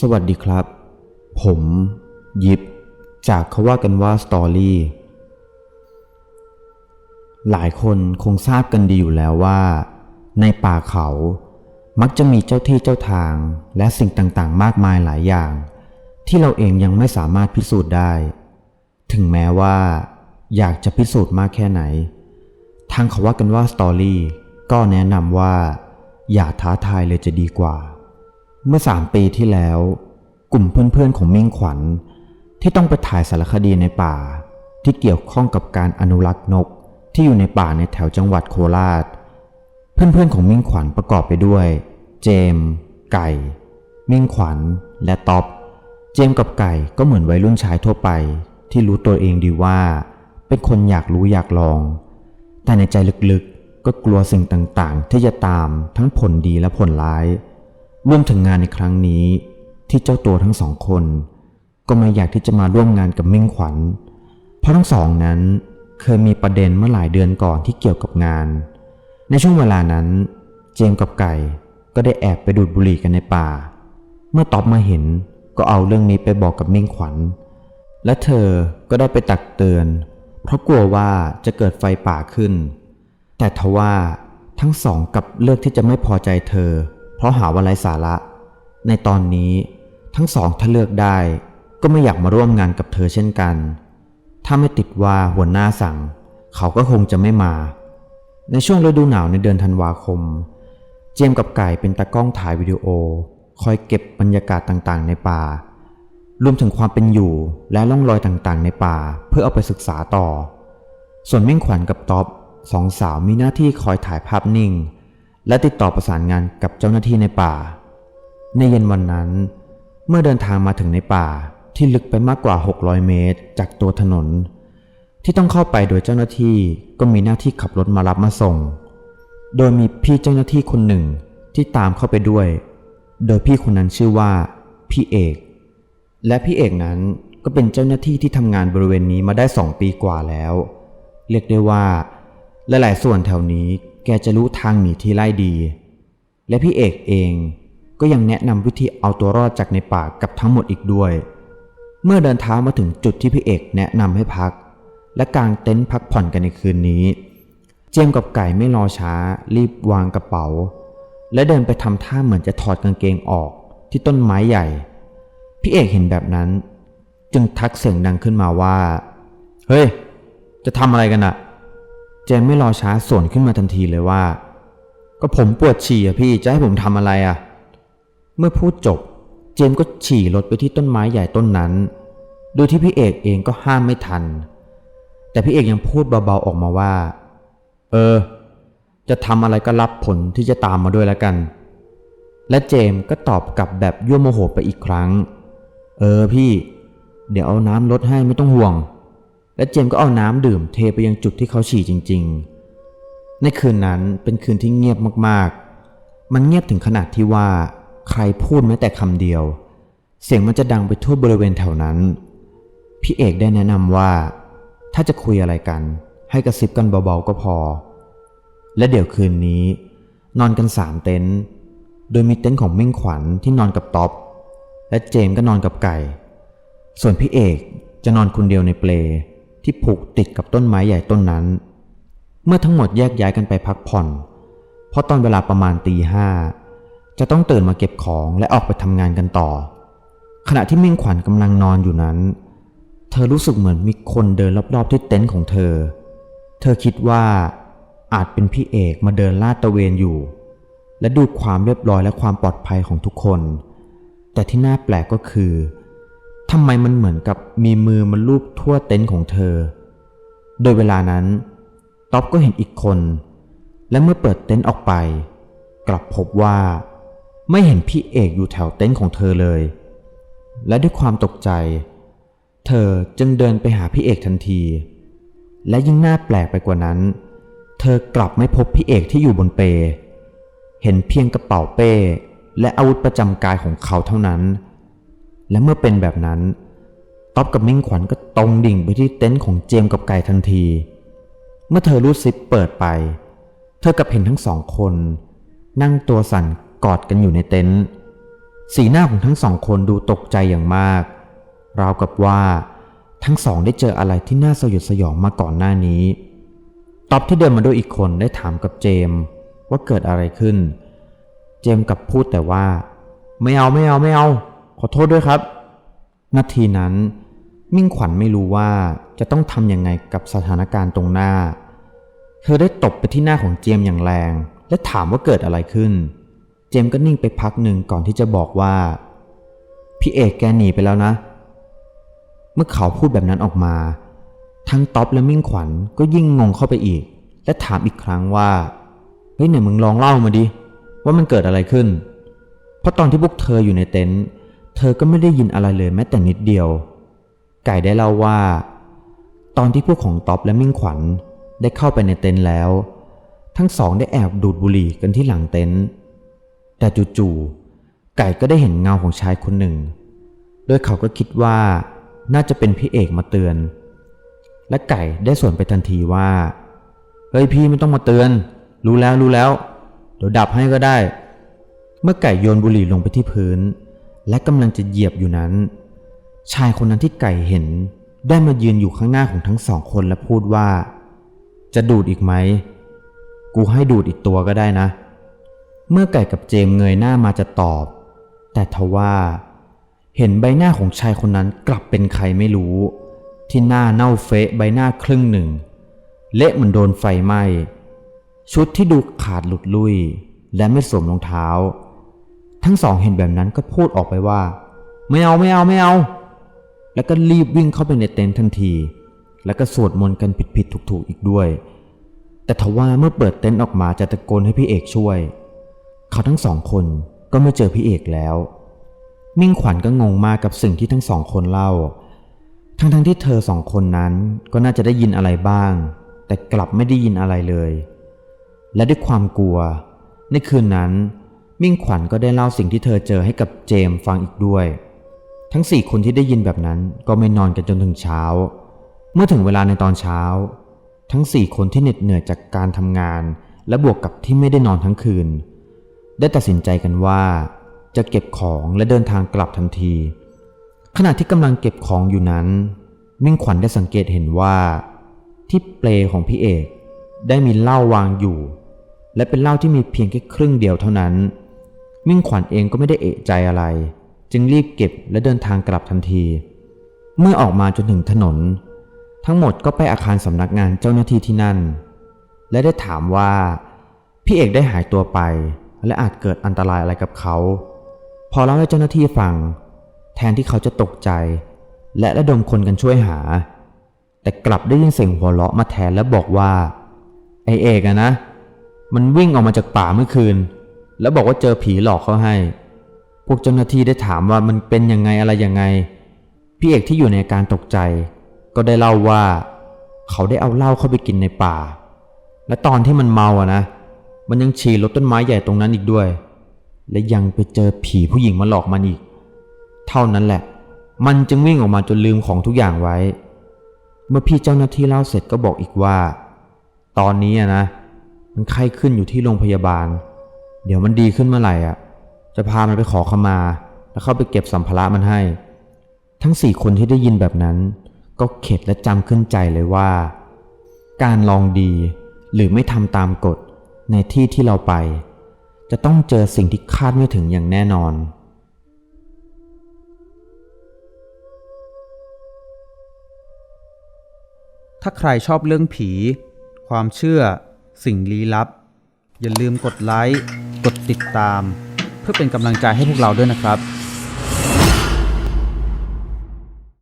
สวัสดีครับ ผม ยิบ จากเขาว่ากันว่าสตอรี่หลายคนคงทราบกันดีอยู่แล้วว่า ในป่าเขามักจะมีเจ้าที่เจ้าทางและสิ่งต่างๆ มากมายหลายอย่าง ที่เราเองยังไม่สามารถพิสูจน์ได้ ถึงแม้ว่า อยากจะพิสูจน์มากแค่ไหน ทางเขาว่ากันว่าสตอรี่ก็แนะนำว่า อย่าท้าทายเลยจะดีกว่า เมื่อสามปีที่แล้ว กลุ่มเพื่อนๆของมิ่งขวัญ ที่ต้องไปถ่ายสารคดีในป่า ที่เกี่ยวข้องกับการอนุรักษ์นกที่อยู่ในป่าในแถวจังหวัดโคราช เพื่อนๆของมิ่งขวัญประกอบไปด้วย เจมส์ไก่ มิ่งขวัญ และท็อป เจมส์กับไก่ก็เหมือนวัยรุ่นชายทั่วไป ที่รู้ตัวเองดีว่า เป็นคนอยากรู้อยากลอง แต่ในใจลึกๆก็กลัวสิ่งต่างๆ ที่จะตามทั้งผลดีและผลร้าย รวมถึงงานในครั้งนี้ ที่เจ้าตัวทั้งสองคน ก็ไม่อยากที่จะมาร่วมงานกับมิ่งขวัญ เพราะทั้งสองนั้นเคยมีประเด็นเมื่อหลายเดือนก่อนที่เกี่ยวกับงาน ในช่วงเวลานั้น เจมกับไก่ก็ได้แอบไปดูดบุหรี่กันในป่า เมื่อตอบมาเห็นก็เอาเรื่องนี้ไปบอกกับมิ่งขวัญ และเธอก็ได้ไปตักเตือน เพราะกลัวว่าจะเกิดไฟป่าขึ้น แต่ทว่าทั้งสองกับเลือกที่จะไม่พอใจเธอ เพราะหาว่าไร้สาระ ในตอนนี้ทั้งสองถ้าเลือกได้ ก็ไม่อยากมาร่วมงานกับเธอเช่นกัน ถ้าไม่ติดว่าหัวหน้าสั่ง เขาก็คงจะไม่มา ในช่วงฤดูหนาวในเดือนธันวาคม เจมส์กับไก่เป็นตากล้องถ่ายวิดีโอ คอยเก็บบรรยากาศต่างๆ ในป่า รวมถึงความเป็นอยู่และร่องรอยต่างๆ ในป่าเพื่อเอาไปศึกษาต่อ ส่วนเม่งขวัญกับท็อปสองสาวมีหน้าที่คอยถ่ายภาพนิ่ง และติดต่อประสานงานกับเจ้าหน้าที่ในป่า ในเย็นวันนั้น เมื่อเดินทางมาถึงในป่าที่ลึกไปมากกว่า 600 เมตร จากตัวถนน ที่ต้องเข้าไปโดยเจ้าหน้าที่ก็มีหน้าที่ขับรถมารับมาส่ง โดยมีพี่เจ้าหน้าที่คนหนึ่งที่ตามเข้าไปด้วย โดยพี่คนนั้นชื่อว่า พี่เอก และพี่เอกนั้นก็เป็นเจ้าหน้าที่ที่ทำงานบริเวณนี้มาได้สองปีกว่าแล้ว เรียกได้ว่า หลายๆส่วนแถวนี้ แกจะรู้ทางหนีที่ไล่ดี และพี่เอกเองก็ยังแนะนำวิธีเอาตัวรอดจากในป่ากับทั้งหมดอีกด้วย เมื่อเดินเท้ามาถึงจุดที่พี่เอกแนะนำให้พัก และกางเต็นท์พักผ่อนกันในคืนนี้ เจมส์กับไก่ไม่รอช้า รีบวางกระเป๋า และเดินไปทำท่าเหมือนจะถอดกางเกงออกที่ต้นไม้ใหญ่ พี่เอกเห็นแบบนั้น จึงทักเสียงดังขึ้นมาว่า เฮ้ย จะทำอะไรกันอะ เจมไม่รอช้าสวนขึ้นมาทันทีเลยว่า ก็ผมปวดฉี่อะพี่จะให้ผมทำอะไรอะเมื่อพูดจบ เจมก็ฉี่รถไปที่ต้นไม้ใหญ่ต้นนั้น โดยที่พี่เอกเองก็ห้ามไม่ทัน แต่พี่เอกยังพูดเบาๆออกมาว่า เออ จะทำอะไรก็รับผลที่จะตามมาด้วยแล้วกัน และเจมก็ตอบกลับแบบยั่วโมโหไปอีกครั้ง เออพี่ เดี๋ยวเอาน้ำลดให้ไม่ต้องห่วง และเจมก็เอาน้ำดื่มเทไปยังจุดที่เขาฉี่จริง ๆ ในคืนนั้นเป็นคืนที่เงียบมากๆ มันเงียบถึงขนาดที่ว่า ใครพูดแม้แต่คำเดียว เสียงมันจะดังไปทั่วบริเวณแถวนั้น พี่เอกได้แนะนำว่า ถ้าจะคุยอะไรกัน ให้กระซิบกันเบาๆก็พอ และเดี๋ยวคืนนี้ นอนกันสามเต็นท์โดยมีเต็นท์ของมิ่งขวัญที่นอนกับท็อป และเจมก็นอนกับไก่ ส่วนพี่เอกจะนอนคนเดียวในเปล ที่ผูกติดกับต้นไม้ใหญ่ต้นนั้น เมื่อทั้งหมดแยกย้ายกันไปพักผ่อน เพราะตอนเวลาประมาณตีห้าจะต้องตื่นมาเก็บของและออกไปทำงานกันต่อ ขณะที่มิ่งขวัญกำลังนอนอยู่นั้น เธอรู้สึกเหมือนมีคนเดินรอบๆที่เต็นท์ของเธอ เธอคิดว่าอาจเป็นพี่เอกมาเดินลาดตระเวนอยู่ และดูความเรียบร้อยและความปลอดภัยของทุกคน แต่ที่น่าแปลกก็คือ ทำไมมันเหมือนกับมีมือมันลูบทั่วเต็นท์ของเธอ โดยเวลานั้นท็อปก็เห็นอีกคน และเมื่อเปิดเต็นท์ออกไป กลับพบว่าไม่เห็นพี่เอกอยู่แถวเต็นท์ของเธอเลย และด้วยความตกใจ เธอจึงเดินไปหาพี่เอกทันที และยิ่งน่าแปลกไปกว่านั้น เธอกลับไม่พบพี่เอกที่อยู่บนเป เห็นเพียงกระเป๋าเป้ และอาวุธประจำกายของเขาเท่านั้น และเมื่อเป็นแบบนั้นท็อปกับมิ่งขวัญก็ตรงดิ่งไปที่เต็นท์ของเจมกับไก่ทันที เมื่อเธอรูดซิปเปิดไป เธอกับเห็นทั้งสองคน นั่งตัวสั่นกอดกันอยู่ในเต็นท์สีหน้าของทั้งสองคนดูตกใจอย่างมาก ราวกับว่า ทั้งสองได้เจออะไรที่น่าสยดสยองมาก่อนหน้านี้ท็อปที่เดินมาด้วยอีกคนได้ถามกับเจมว่าเกิดอะไรขึ้น เจมกับพูดแต่ว่า ไม่เอาไม่เอาไม่เอา ขอโทษด้วยครับ นาทีนั้น มิ่งขวัญไม่รู้ว่าจะต้องทำยังไงกับสถานการณ์ตรงหน้า เธอได้ตบไปที่หน้าของเจมอย่างแรง และถามว่าเกิดอะไรขึ้น เจมก็นิ่งไปพักหนึ่งก่อนที่จะบอกว่า พี่เอกแกหนีไปแล้วนะ เมื่อเขาพูดแบบนั้นออกมา ทั้งท็อปและมิ่งขวัญก็ยิ่งงงเข้าไปอีก และถามอีกครั้งว่าเฮ้ยเนี่ยมึงลองเล่ามาดิว่ามันเกิดอะไรขึ้น เพราะตอนที่พวกเธออยู่ในเต็นท์ เธอก็ไม่ได้ยินอะไรเลยแม้แต่นิดเดียว ไก่ได้เล่าว่า ตอนที่พวกของท็อปและมิ่งขวัญได้เข้าไปในเต็นท์แล้ว ทั้งสองได้แอบดูดบุหรี่กันที่หลังเต็นท์แต่จู่ๆไก่ก็ได้เห็นเงาของชายคนหนึ่ง โดยเขาก็คิดว่าน่าจะเป็นพี่เอกมาเตือน และไก่ได้สวนไปทันทีว่า เฮ้ยพี่ไม่ต้องมาเตือน รู้แล้วรู้แล้ว เดี๋ยวดับให้ก็ได้ เมื่อไก่โยนบุหรี่ลงไปที่พื้น และกำลังจะเหยียบอยู่นั้น ชายคนนั้นที่ไก่เห็น ได้มายืนอยู่ข้างหน้าของทั้งสองคนและพูดว่า จะดูดอีกไหม กูให้ดูดอีกตัวก็ได้นะ เมื่อไก่กับเจมเงยหน้ามาจะตอบ แต่ทว่า เห็นใบหน้าของชายคนนั้นกลับเป็นใครไม่รู้ ที่หน้าเน่าเฟะใบหน้าครึ่งหนึ่ง เละเหมือนโดนไฟไหม้ชุดที่ดูขาดหลุดลุ่ยและไม่สวมรองเท้า ทั้งสองเห็นแบบนั้นก็พูดออกไปว่า ไม่เอาไม่เอาไม่เอา แล้วก็รีบวิ่งเข้าไปในเต็นท์ทันที แล้วก็สวดมนต์กันผิดๆถูกๆอีกด้วย แต่ทว่าเมื่อเปิดเต็นท์ออกมาจะตะโกนให้พี่เอกช่วย เขาทั้งสองคนก็ไม่เจอพี่เอกแล้ว มิ่งขวัญก็งงมากกับสิ่งที่ทั้งสองคนเล่า ทั้งๆทที่เธอสองคนนั้นก็น่าจะได้ยินอะไรบ้าง แต่กลับไม่ได้ยินอะไรเลย และด้วยความกลัว ในคืนนั้น มิ่งขวัญก็ได้เล่าสิ่งที่เธอเจอให้กับเจมส์ฟังอีกด้วย ทั้งสี่คนที่ได้ยินแบบนั้นก็ไม่นอนกันจนถึงเช้า เมื่อถึงเวลาในตอนเช้า ทั้งสี่คนที่เหน็ดเหนื่อยจากการทำงาน และบวกกับที่ไม่ได้นอนทั้งคืน ได้ตัดสินใจกันว่า จะเก็บของและเดินทางกลับทันที ขณะที่กำลังเก็บของอยู่นั้น มิ่งขวัญได้สังเกตเห็นว่า ที่เปลของพี่เอกได้มีเหล้าวางอยู่ และเป็นเหล้าที่มีเพียงแค่ครึ่งเดียวเท่านั้น มิ่งขวัญเองก็ไม่ได้เอะใจอะไร จึงรีบเก็บและเดินทางกลับทันที เมื่อออกมาจนถึงถนน ทั้งหมดก็ไปอาคารสำนักงานเจ้าหน้าที่ที่นั่น และได้ถามว่า พี่เอกได้หายตัวไป และอาจเกิดอันตรายอะไรกับเขา พอเล่าให้เจ้าหน้าที่ฟัง แทนที่เขาจะตกใจ และระดมคนกันช่วยหา แต่กลับได้ยินเสียงหัวเราะมาแทนและบอกว่าไอเอกอะนะ มันวิ่งออกมาจากป่าเมื่อคืน แล้วบอกว่าเจอผีหลอกเขาให้ พวกเจ้าหน้าที่ได้ถามว่ามันเป็นยังไงอะไรยังไง พี่เอกที่อยู่ในอาการตกใจ ก็ได้เล่าว่า เขาได้เอาเหล้าเข้าไปกินในป่า และตอนที่มันเมาอะนะ มันยังฉี่รถต้นไม้ใหญ่ตรงนั้นอีกด้วย และยังไปเจอผีผู้หญิงมาหลอกมันอีก เท่านั้นแหละ มันจึงวิ่งออกมาจนลืมของทุกอย่างไว้ เมื่อพี่เจ้าหน้าที่เล่าเสร็จก็บอกอีกว่า ตอนนี้อะนะมันไข้ขึ้นอยู่ที่โรงพยาบาล เดี๋ยวมันดีขึ้นเมื่อไหร่อะ จะพามันไปขอขมา แล้วเข้าไปเก็บสัมภาระมันให้ ทั้งสี่คนที่ได้ยินแบบนั้น ก็เข็ดและจำขึ้นใจเลยว่า การลองดีหรือไม่ทำตามกฎในที่ที่เราไป จะต้องเจอสิ่งที่คาดไม่ถึงอย่างแน่นอน ถ้าใครชอบเรื่องผี ความเชื่อ สิ่งลี้ลับ อย่าลืมกดไลค์ กดติดตาม เพื่อเป็นกำลังใจให้พวกเราด้วยนะครับ